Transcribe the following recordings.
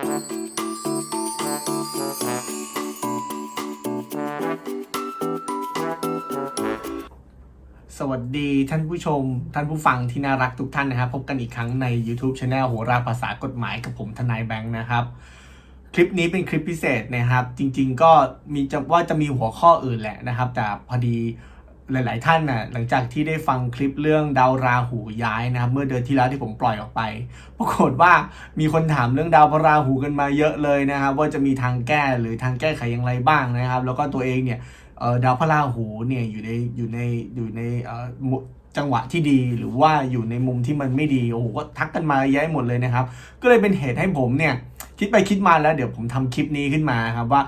สวัสดีท่านผู้ชม ท่านผู้ฟังที่น่ารักทุกท่านนะครับ พบกันอีกครั้งใน YouTube c h anel โหราภาษากฎหมายกับผมทนายแบงค์นะครับ คลิปนี้เป็นคลิปพิเศษนะครับ จริงๆก็มีจะว่าจะมีหัวข้ออื่นแหละนะครับ แต่พอดี หลาย ๆ ท่านน่ะหลังจากที่ได้ฟังคลิปเรื่องดาวราหูย้ายนะครับ เมื่อเดือนที่แล้วที่ผมปล่อยออกไปปรากฏว่ามีคนถามเรื่องดาวพระราหูกันมาเยอะเลยนะครับว่าจะมีทางแก้หรือทางแก้ไขอย่างไรบ้างนะครับ แล้วก็ตัวเองเนี่ยดาวพระราหูเนี่ยอยู่ในอยู่ในอยู่ในจังหวะที่ดีหรือว่าอยู่ในมุมที่มันไม่ดีโอ้โหก็ทักกันมาเยอะหมดเลยนะครับ ก็เลยเป็นเหตุให้ผมเนี่ยคิดไปคิดมาแล้วเดี๋ยวผมทำคลิปนี้ขึ้นมาครับว่า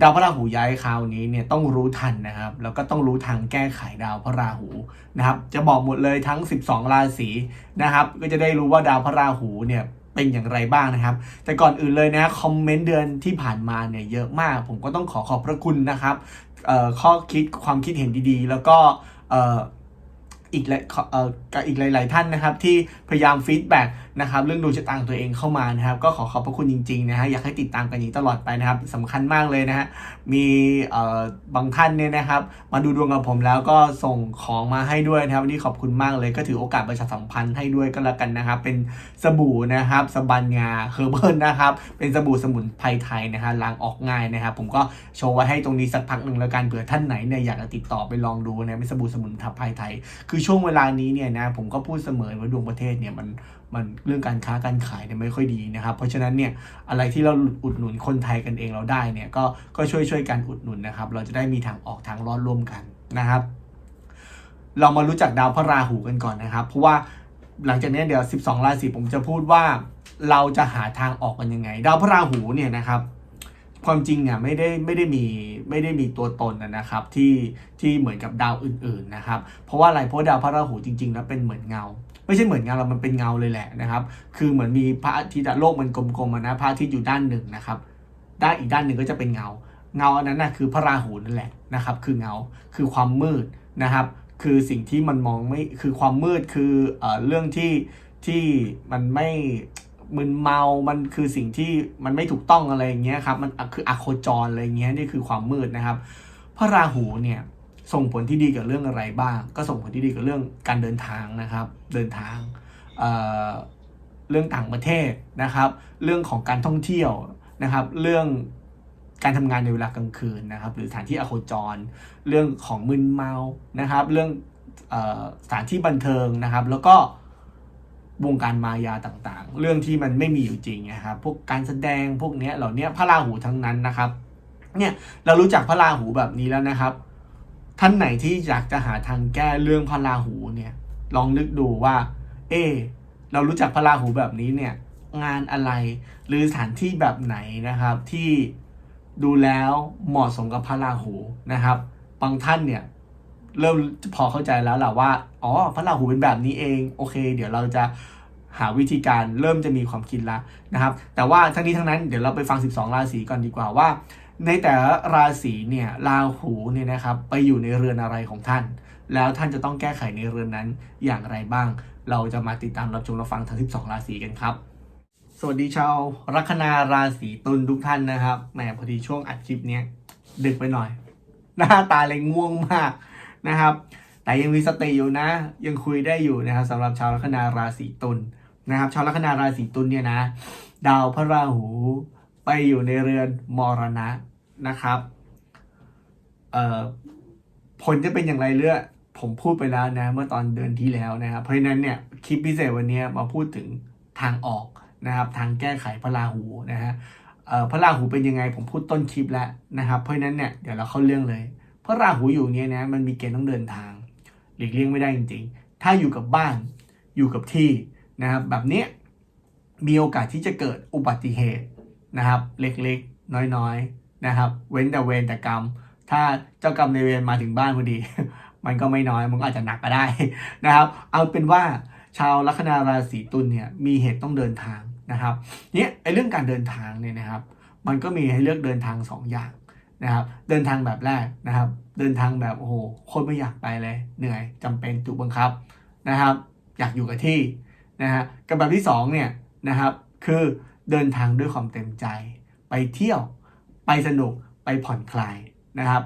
ดาวพระราหูย้ายคราวนี้เนี่ยต้องรู้ทันนะครับ แล้วก็ต้องรู้ทางแก้ไขดาวพระราหูนะครับ จะบอกหมดเลยทั้ง 12 ราศีนะครับ ก็จะได้รู้ว่าดาวพระราหูเนี่ยเป็นอย่างไรบ้างนะครับ แต่ก่อนอื่นเลยนะคอมเมนต์เดือนที่ผ่านมาเนี่ยเยอะมาก ผมก็ต้องขอขอบพระคุณนะครับข้อคิดความคิดเห็นดีๆ แล้วก็อีกหลายอีกหลาย ๆ ท่านนะครับ ที่พยายามฟีดแบ็กนะครับเรื่องดวงชะตาของตัวเองเข้ามานะครับ ก็ขอขอบพระคุณจริงๆนะฮะอยากให้ติดตามกันอย่างนี้ตลอดไปนะครับสำคัญมากเลยนะฮะมีเอ่อบางท่านเนี่ยนะครับ มาดูดวงกับผมแล้วก็ส่งของมาให้ด้วยนะครับวันนี้ขอบคุณมากเลยก็ถือโอกาสประชาสัมพันธ์ให้ด้วยก็แล้วกันนะครับ เป็นสบู่นะครับสบันงาเฮอร์เบิลนะครับเป็นสบู่สมุนไพรไทยนะฮะล้างออกง่ายนะครับผมก็โชว์ไว้ให้ตรงนี้สักพักหนึ่งแล้วกันเผื่อท่านไหนเนี่ยอยากจะติดต่อไปลองดูนะเป็นสบู่สมุนไพรไทย คือช่วงเวลานี้เนี่ยนะผมก็พูดเสมอว่าดวงประเทศเนี่ยมัน มันเรื่องการค้าการขายเนี่ยไม่ค่อยดีนะครับ เพราะฉะนั้นเนี่ยอะไรที่เราอุดหนุนคนไทยกันเองเราได้เนี่ยก็ก็ช่วยช่วยกันอุดหนุนนะครับ เราจะได้มีทางออกทางรอดร่วมกันนะครับเรามารู้จักดาวพระราหูกันก่อนนะครับ เพราะว่าหลังจากนี้เดี๋ยว 12 ราศีผมจะพูดว่าเราจะหาทางออกกันยังไง ดาวพระราหูเนี่ยนะครับ ความจริงเนี่ยไม่ได้ไม่ได้มีไม่ได้มีตัวตนนะนะครับที่ที่เหมือนกับดาวอื่นๆนะครับ เพราะว่าอะไรเพราะดาวพระราหูจริงๆแล้วเป็นเหมือนเงา ไม่ใช่เหมือนเงาเรามันเป็นเงาเลยแหละนะครับ คือเหมือนมีพระอาทิตย์โลกมันกลมๆนะพระอาทิตย์อยู่ด้านหนึ่งนะครับ ด้านอีกด้านหนึ่งก็จะเป็นเงา เงาอันนั้นนะคือพระราหูนั่นแหละนะครับ คือเงาคือความมืดนะครับ คือสิ่งที่มันมองไม่คือความมืดคือเอ่อเรื่องที่ที่มันไม่มึนเมามันคือสิ่งที่มันไม่ถูกต้องอะไรอย่างเงี้ยครับ มันคืออโคจรอะไรอย่างเงี้ยนี่คือความมืดนะครับ พระราหูเนี่ย ส่งผลที่ดีกับเรื่องอะไรบ้าง ก็ส่งผลที่ดีกับเรื่องการเดินทางนะครับ เดินทางเเรื่องต่างประเทศนะครับ เรื่องของการท่องเที่ยวนะครับ เรื่องการทำงานในเวลากลางคืนนะครับ หรือสถานที่อโคจร เรื่องของมึนเมานะครับ เรื่องออสถานที่บันเทิงนะครับ แล้วก็วงการมายาต่างๆ เรื่องที่มันไม่มีอยู่จริงนะครับ พวกการแสดงพวกเนี้ยเหล่านี้พระราหูทั้งนั้นนะครับ เนี่ยเรารู้จักพระราหูแบบนี้แล้วนะครับ ท่านไหนที่อยากจะหาทางแก้เรื่องพระราหูเนี่ย ลองนึกดูว่าเออเรารู้จักพระราหูแบบนี้เนี่ย งานอะไร หรือสถานที่แบบไหนนะครับ ที่ดูแล้วเหมาะสมกับพระราหูนะครับ บางท่านเนี่ย เริ่มพอเข้าใจแล้วแหละว่า อ๋อ พระราหูเป็นแบบนี้เอง โอเค เดี๋ยวเราจะหาวิธีการเริ่มจะมีความคิดละนะครับ แต่ว่าทั้งนี้ทั้งนั้นเดี๋ยวเราไปฟัง 12 ราศีก่อนดีกว่าว่า ในแต่ละราศีเนี่ยราหูเนี่ยนะครับไปอยู่ในเรือนอะไรของท่าน แล้วท่านจะต้องแก้ไขในเรือนนั้นอย่างไรบ้าง เราจะมาติดตามรับชมรับฟังทั้ง 12 ราศีกันครับ สวัสดีชาวลัคนาราศีตุลทุกท่านนะครับแหมพอดีช่วงอัดคลิปเนี้ยดึกไปหน่อย หน้าตาเลยง่วงมากนะครับ แต่ยังมีสติอยู่นะ ยังคุยได้อยู่นะครับสำหรับชาวลัคนาราศีตุลนะครับ ชาวลัคนาราศีตุลเนี่ยนะ ดาวพระราหูไปอยู่ในเรือนมรณะ นะครับผลจะเป็นอย่างไรเรื่องผมพูดไปแล้วนะเมื่อตอนเดือนที่แล้วนะครับ เพราะฉะนั้นเนี่ยคลิปพิเศษวันนี้มาพูดถึงทางออกนะครับ ทางแก้ไขพระราหูนะฮะพระราหูเป็นยังไงผมพูดต้นคลิปแล้วนะครับ เพราะฉะนั้นเนี่ยเดี๋ยวเราเข้าเรื่องเลยพระราหูอยู่เนี่ยนะมันมีเกณฑ์ต้องเดินทาง หลีกเลี่ยงไม่ได้จริง ๆ ถ้าอยู่กับบ้านอยู่กับที่นะครับแบบนี้มีโอกาสที่จะเกิดอุบัติเหตุนะครับ เล็กๆ น้อยๆ นะครับ เว้นแต่เวรแต่กรรม ถ้าเจ้ากรรมในเวรมาถึงบ้านพอดี มันก็ไม่น้อยมันก็อาจจะหนักก็ได้นะครับ เอาเป็นว่าชาวลัคนาราศีตุลเนี่ยมีเหตุต้องเดินทางนะครับเนี่ยไอ้เรื่องการเดินทางเนี่ยนะครับ มันก็มีให้เลือกเดินทางสองอย่างนะครับ เดินทางแบบแรกนะครับ เดินทางแบบโอ้โหคตรไม่อยากไปเลยเหนื่อยจำเป็นถูกบังคับนะครับ อยากอยู่กับที่นะฮะกับแบบที่สองเนี่ยนะครับ คือเดินทางด้วยความเต็มใจไปเที่ยว ไปสนุกไปผ่อนคลายนะครับ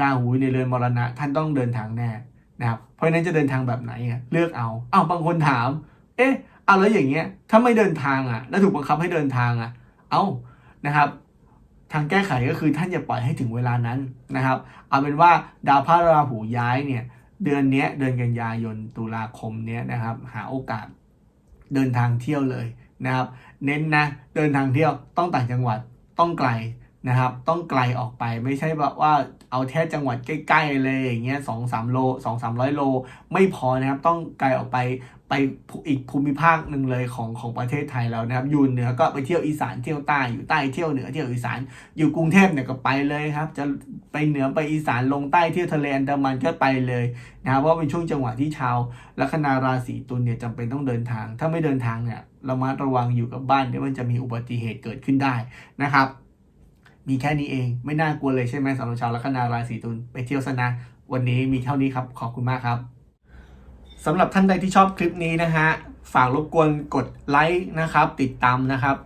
ราหูในเรือนมรณะ ท่านต้องเดินทางแน่นะครับเพราะฉะนั้นจะเดินทางแบบไหนเลือกเอาเอ้าบางคนถาม เอ๊ะเอาแล้วอย่างเงี้ยถ้าไม่เดินทางอะ แล้วถูกบังคับให้เดินทางอะ เอ้านะครับ ทางแก้ไขก็คือท่านอย่าปล่อยให้ถึงเวลานั้นนะครับ เอาเป็นว่าดาวพระราหูย้ายเนี่ย เดือนนี้เดือนกันยายนตุลาคมเนี้ยนะครับ หาโอกาสเดินทางเที่ยวเลยนะครับ เน้นนะเดินทางเที่ยวต้องต่างจังหวัด ต้องไกลนะครับ ต้องไกลออกไปไม่ใช่แบบว่าเอาแค่จังหวัดใกล้ๆเลยอย่างเงี้ยสองสามโลสองสามร้อยโล ไม่พอนะครับ ต้องไกลออกไป ไปอีกภูมิภาคหนึ่งเลยของของประเทศไทยแล้วนะครับ อยู่เหนือก็ไปเที่ยวอีสานเที่ยวใต้อยู่ใต้เที่ยวเหนือเที่ยวอีสานอยู่กรุงเทพเนี่ยก็ไปเลยครับ จะไปเหนือไปอีสานลงใต้เที่ยวทะเลอันดามันก็ไปเลยนะครับเพราะเป็นช่วงจังหวะที่ชาวลัคนาราศีตุลเนี่ยจำเป็นต้องเดินทาง ถ้าไม่เดินทางเนี่ยเรามาระวังอยู่กับบ้านเดี๋ยวมันจะมีอุบัติเหตุเกิดขึ้นได้นะครับมีแค่นี้เองไม่น่ากลัวเลยใช่ไหมสำหรับชาวลัคนาราศีตุลไปเที่ยวซะนะวันนี้มีเท่านี้ครับขอบคุณมากครับ สำหรับท่านใดที่ชอบคลิปนี้นะฮะ ฝากรบกวนกดไลค์นะครับ ติดตามนะครับ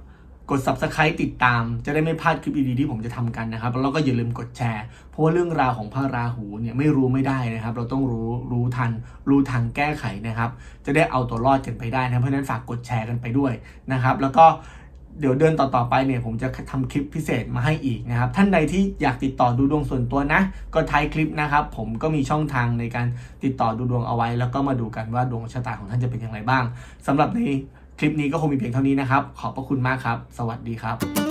กด subscribe ติดตาม จะได้ไม่พลาดคลิปดีๆที่ผมจะทำกันนะครับ แล้วก็อย่าลืมกดแชร์ เพราะว่าเรื่องราวของพระราหูเนี่ยไม่รู้ไม่ได้นะครับ เราต้องรู้รู้ทัน รู้ทางแก้ไขนะครับ จะได้เอาตัวรอดกันไปได้นะ เพราะฉะนั้นฝากกดแชร์กันไปด้วยนะครับ แล้วก็ เดี๋ยวเดือนต่อๆไปเนี่ยผมจะทำคลิปพิเศษมาให้อีกนะครับ ท่านใดที่อยากติดต่อดูดวงส่วนตัวนะ ก็ท้ายคลิปนะครับ ผมก็มีช่องทางในการติดต่อดูดวงเอาไว้ แล้วก็มาดูกันว่าดวงชะตาของท่านจะเป็นอย่างไรบ้างสำหรับในคลิปนี้ก็คงมีเพียงเท่านี้นะครับ ขอบพระคุณมากครับ สวัสดีครับ